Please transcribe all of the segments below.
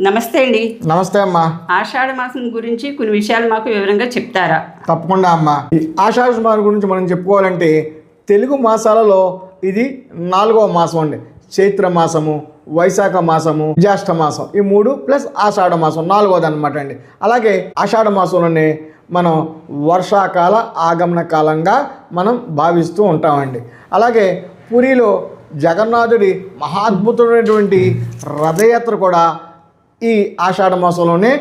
నమస్తే అండి. నమస్తే అమ్మా. ఆషాఢ మాసం గురించి కొన్ని విషయాలు మాకు వివరంగా చెప్తారా? తప్పకుండా అమ్మా. ఈ ఆషాఢ మాసం గురించి మనం చెప్పుకోవాలంటే తెలుగు మాసాలలో ఇది నాలుగవ మాసం అండి. చైత్ర మాసము వైశాఖ మాసము జ్యేష్ఠ మాసం ఈ మూడు ప్లస్ ఆషాఢ మాసం నాలుగోది అనమాట అండి. అలాగే ఆషాఢ మాసంలోనే మనం వర్షాకాల ఆగమన కాలంగా మనం భావిస్తూ ఉంటామండి. అలాగే పూరిలో జగన్నాథుడి మహాద్భుతమైనటువంటి రథయాత్ర కూడా ఈ ఆషాఢ మాసంలోనే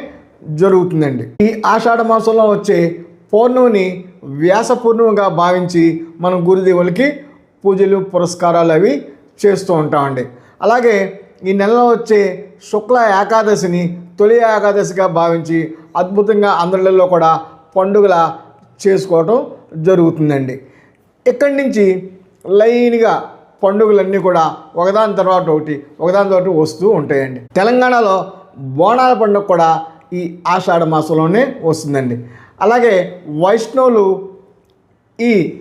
జరుగుతుందండి. ఈ ఆషాఢ మాసంలో వచ్చే పౌర్ణమిని వ్యాస పూర్ణిమగా భావించి మనం గురుదేవులకి పూజలు పురస్కారాలు అవి చేస్తూ ఉంటామండి. అలాగే ఈ నెలలో వచ్చే శుక్ల ఏకాదశిని తొలి ఏకాదశిగా భావించి అద్భుతంగా అందరిలో కూడా పండుగల చేసుకోవటం జరుగుతుందండి. ఇక్కడి నుంచి లైన్గా పండుగలన్నీ కూడా ఒకదాని తర్వాత ఒకటి ఒకదాని తర్వాత వస్తూ ఉంటాయండి. తెలంగాణలో బోనాల పండుగ కూడా ఈ ఆషాఢ మాసంలోనే వస్తుందండి. అలాగే వైష్ణవులు ఈ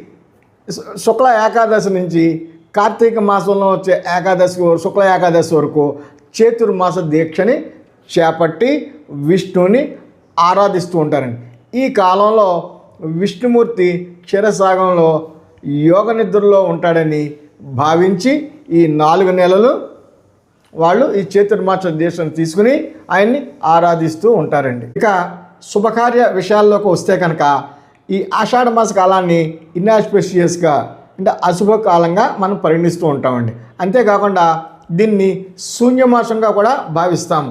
శుక్ల ఏకాదశి నుంచి కార్తీక మాసంలో వచ్చే ఏకాదశి వరకు- శుక్ల ఏకాదశి వరకు చేతుర్మాస దీక్షని చేపట్టి విష్ణువుని ఆరాధిస్తూ ఉంటారండి. ఈ కాలంలో విష్ణుమూర్తి క్షీరసాగంలో యోగ నిద్రలో ఉంటాడని భావించి ఈ నాలుగు నెలలు వాళ్ళు ఈ చతుర్మాస దేశం తీసుకుని ఆయన్ని ఆరాధిస్తూ ఉంటారండి. ఇక శుభకార్య విషయాల్లోకి వస్తే కనుక ఈ ఆషాఢ మాస కాలాన్ని ఇన్ఆస్పెషియస్గా అంటే అశుభ కాలంగా మనం పరిగణిస్తూ ఉంటామండి. అంతేకాకుండా దీన్ని శూన్యమాసంగా కూడా భావిస్తాము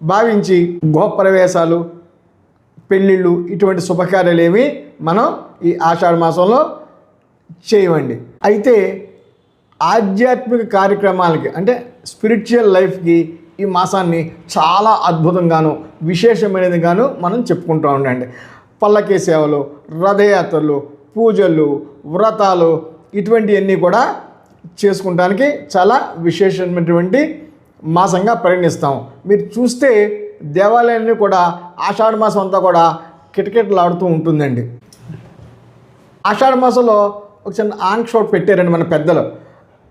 భావించి గృహప్రవేశాలు పెళ్ళిళ్ళు ఇటువంటి శుభకార్యాలు ఏమి మనం ఈ ఆషాఢ మాసంలో చేయవండి అయితే ఆధ్యాత్మిక కార్యక్రమాలకి అంటే స్పిరిచువల్ లైఫ్కి ఈ మాసాన్ని చాలా అద్భుతంగాను విశేషమైనదిగాను మనం చెప్పుకుంటూ ఉండండి. పల్లకీ సేవలు రథయాత్రలు పూజలు వ్రతాలు ఇటువంటివన్నీ కూడా చేసుకుంటానికి చాలా విశేషమైనటువంటి మాసంగా పరిగణిస్తాం. మీరు చూస్తే దేవాలయాన్ని కూడా ఆషాఢ మాసం అంతా కూడా కిటకిటలాడుతూ ఉంటుందండి. ఆషాఢ మాసంలో ఒక చిన్న ఆంక్షోట్ పెట్టారండి మన పెద్దలు.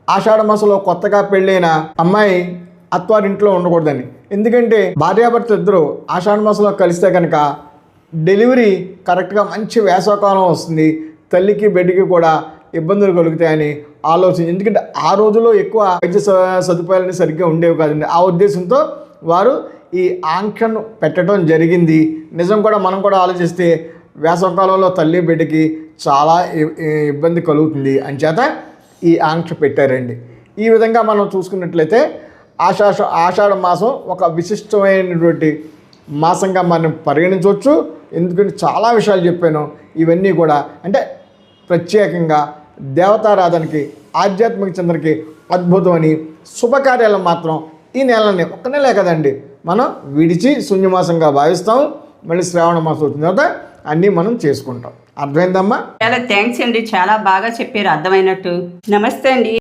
ఆషాఢ మాసంలో కొత్తగా పెళ్ళైన అమ్మాయి అత్వారింట్లో ఉండకూడదని ఎందుకంటే భార్యాభర్త ఇద్దరు ఆషాఢ మాసంలో కలిస్తే కనుక డెలివరీ కరెక్ట్గా మంచి వేసవకాలం వస్తుంది. తల్లికి బిడ్డకి కూడా ఇబ్బందులు కలుగుతాయని ఆలోచించి ఎందుకంటే ఆ రోజుల్లో ఎక్కువ వైద్య స- సదుపాయాలని సరిగ్గా ఉండేవి కాదండి. ఆ ఉద్దేశంతో వారు ఈ ఆంక్షను పెట్టడం జరిగింది. నిజం కూడా మనం కూడా ఆలోచిస్తే వేసవకాలంలో తల్లి బిడ్డకి చాలా ఇబ్బంది కలుగుతుంది. అంచేత ఈ ఆంక్ష పెట్టారండి. ఈ విధంగా మనం చూసుకున్నట్లయితే ఆషాఢ ఆషాఢ మాసం ఒక విశిష్టమైనటువంటి మాసంగా మనం పరిగణించవచ్చు. ఎందుకంటే చాలా విషయాలు చెప్పాను. ఇవన్నీ కూడా అంటే ప్రత్యేకంగా దేవతారాధనకి ఆధ్యాత్మిక చంద్రకి అద్భుతమని శుభకార్యాలు మాత్రం ఈ నెలని ఒక్క నెలే కదండి. మనం విడిచి శూన్యమాసంగా భావిస్తాం. మళ్ళీ శ్రావణ మాసం వచ్చిన తర్వాత అన్నీ మనం చేసుకుంటాం. అర్థమైందమ్మా? చాలా థ్యాంక్స్ అండి. చాలా బాగా చెప్పారు. అర్థమైనట్టు. నమస్తే అండి.